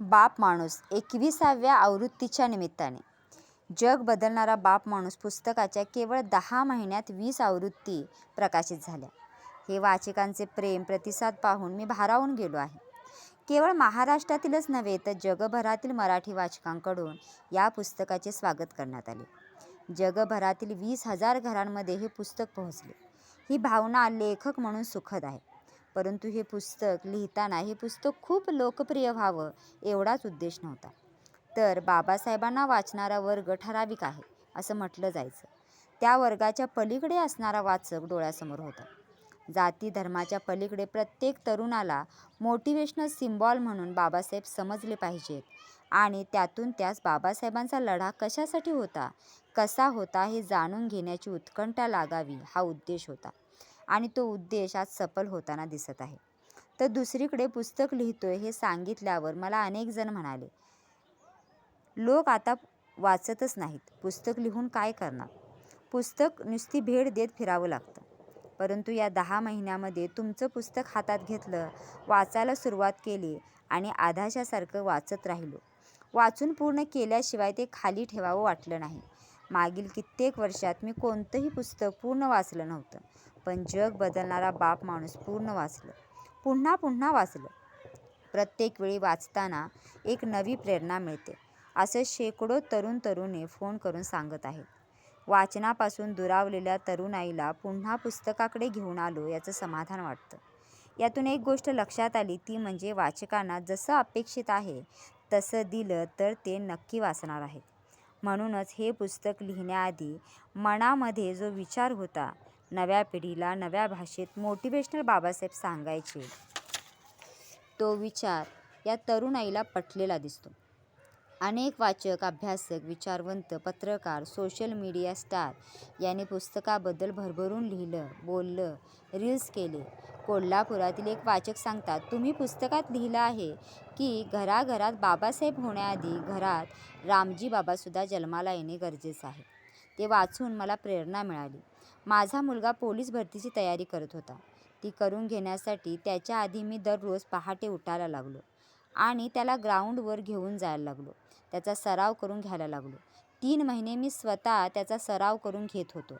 बाप माणूस एकविसाव्या आवृत्तीच्या निमित्ताने. जग बदलणारा बाप माणूस पुस्तकाच्या केवळ दहा महिन्यात वीस आवृत्ती प्रकाशित झाल्या. हे वाचकांचे प्रेम प्रतिसाद पाहून मी भारावून गेलो आहे. केवळ महाराष्ट्रातीलच नव्हे तर जगभरातील मराठी वाचकांकडून या पुस्तकाचे स्वागत करण्यात आले. जगभरातील वीस हजार घरांमध्ये हे पुस्तक पोहोचले. ही भावना लेखक म्हणून सुखद आहे. परंतु हे पुस्तक लिहिताना हे पुस्तक खूप लोकप्रिय व्हावं एवढाच उद्देश नव्हता. तर बाबासाहेबांना वाचणारा वर्ग ठराविक आहे असं म्हटलं जायचं. त्या वर्गाच्या पलीकडे असणारा वाचक डोळ्यासमोर होता. जाती धर्माच्या पलीकडे प्रत्येक तरुणाला मोटिवेशनल सिम्बॉल म्हणून बाबासाहेब समजले पाहिजेत. आणि त्यातून त्यास बाबासाहेबांचा लढा कशासाठी होता कसा होता हे जाणून घेण्याची उत्कंठा लागावी हा उद्देश होता. आणि तो उद्देश आज सफल होताना दिसत आहे. तर दुसरीकडे पुस्तक लिहितोय हे सांगितल्यावर मला अनेक जण म्हणाले लोक आता वाचतच नाहीत. पुस्तक लिहून काय करणार? पुस्तक नुसती भेट देत फिरावं लागतं. परंतु या दहा महिन्यामध्ये तुमचं पुस्तक हातात घेतलं वाचायला सुरुवात केली आणि आधाशासारखं वाचत राहिलो. वाचून पूर्ण केल्याशिवाय ते खाली ठेवावं वाटलं नाही. मागील कित्येक वर्षात मी कोणतंही पुस्तक पूर्ण वाचलं नव्हतं. पण जग बदलणारा बाप माणूस पूर्ण वाचलं. पुन्हा पुन्हा वाचलं. प्रत्येक वेळी वाचताना एक नवी प्रेरणा मिळते. असं शेकडो तरुण तरुणी फोन करून सांगत आहेत. वाचनापासून दुरावलेल्या तरुणाईला पुन्हा पुस्तकाकडे घेऊन आलो याचं समाधान वाटतं. यातून एक गोष्ट लक्षात आली ती म्हणजे वाचकांना जसं अपेक्षित आहे तसं दिलं तर ते नक्की वाचणार आहेत. म्हणूनच हे पुस्तक लिहिण्याआधी मनामध्ये जो विचार होता नव्या पिढीला नव्या भाषेत मोटिवेशनल बाबासाहेब सांगायचे. तो विचार या तरुणाईला पटलेला दिसतो. अनेक वाचक अभ्यासक विचारवंत पत्रकार सोशल मीडिया स्टार यांनी पुस्तकाबद्दल भरभरून लिहिलं बोललं रील्स केले. कोल्हापुरातील एक वाचक सांगतात तुम्ही पुस्तकात लिहिलं आहे की घराघरात बाबासाहेब होण्याआधी घरात रामजी बाबासुद्धा जन्माला येणे गरजेचं आहे. ते वाचून मला प्रेरणा मिळाली. माझा मुलगा पोलीस भरतीची तयारी करत होता. ती करून घेण्यासाठी त्याच्या आधी मी दररोज पहाटे उठायला लागलो आणि त्याला ग्राउंडवर घेऊन जायला लागलो. त्याचा सराव करून घ्यायला लागलो. तीन महिने मी स्वतः त्याचा सराव करून घेत होतो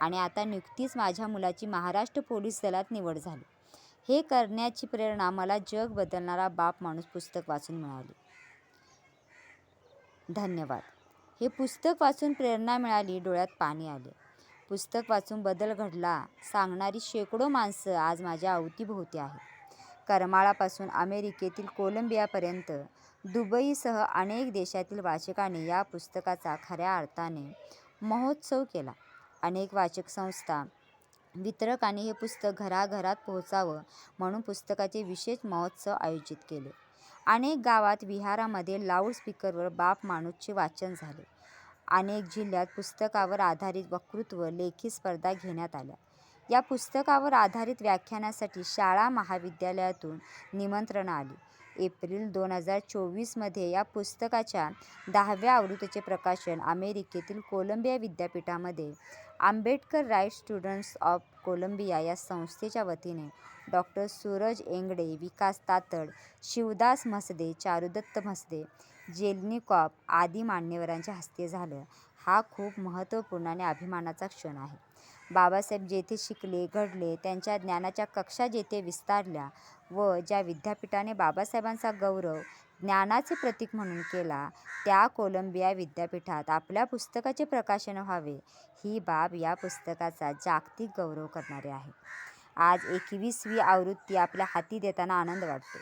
आणि आता नुकतीच माझ्या मुलाची महाराष्ट्र पोलीस दलात निवड झाली. हे करण्याची प्रेरणा मला जग बदलणारा बाप माणूस पुस्तक वाचून मिळाली. धन्यवाद. हे पुस्तक वाचून प्रेरणा मिळाली डोळ्यात पाणी आले. पुस्तक वाचून बदल घडला. सांगणारी शेकडो माणसं आज माझ्या अवतीभोवती आहेत. करमाळापासून अमेरिकेतील कोलंबियापर्यंत दुबईसह अनेक देशातील वाचकांनी या पुस्तकाचा खऱ्या अर्थाने महोत्सव केला. अनेक वाचक संस्था वितरकांनी हे पुस्तक घराघरात पोहोचावं म्हणून पुस्तकाचे विशेष महोत्सव आयोजित केले. अनेक गावात विहारामध्ये लाऊडस्पीकरवर बाप माणूसचे वाचन झाले. अनेक जिल्ह्यात पुस्तकावर आधारित वक्तृत्व लेखी स्पर्धा घेण्यात आल्या. या पुस्तकावर आधारित व्याख्यानासाठी शाळा महाविद्यालयातून निमंत्रणं आली. एप्रिल दोन हजार चोवीसमध्ये या पुस्तकाच्या दहाव्या आवृत्तीचे प्रकाशन अमेरिकेतील कोलंबिया विद्यापीठामध्ये Ambedkar right students of Columbia या संस्थेच्या वतीने डॉक्टर सूरज एंगडे विकास तातड शिवदास म्हसदे चारुदत्त म्हसदे जेलनिकॉप आदी मान्यवरांच्या हस्ते झालं. हा खूप महत्त्वपूर्ण आणि अभिमानाचा क्षण आहे. बाबासाहेब जेथे शिकले घडले त्यांच्या ज्ञानाच्या कक्षा जेथे विस्तारल्या व ज्या विद्यापीठाने बाबासाहेबांचा गौरव ज्ञानाचे प्रतीक म्हणून केला त्या कोलंबिया विद्यापीठात आपल्या पुस्तकाचे प्रकाशन व्हावे ही बाब या पुस्तकाचा जागतिक गौरव करणारी आहे. आज एकवीसवी आवृत्ती आपल्या हाती देताना आनंद वाटतो.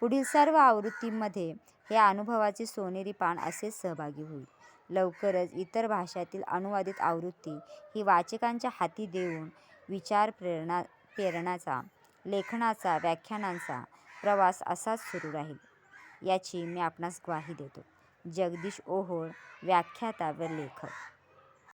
पुढील सर्व आवृत्तींमध्ये हे अनुभवाचे सोनेरी पान असेच सहभागी होईल. लवकरच इतर भाषातील अनुवादित आवृत्ती ही वाचकांच्या हाती देऊन विचार प्रेरणा प्रेरणाचा लेखनाचा व्याख्यानांचा प्रवास असाच सुरू राहील. याची मी आपणास ग्वाही देतो. जगदीश ओहोळ व्याख्याता व लेखक.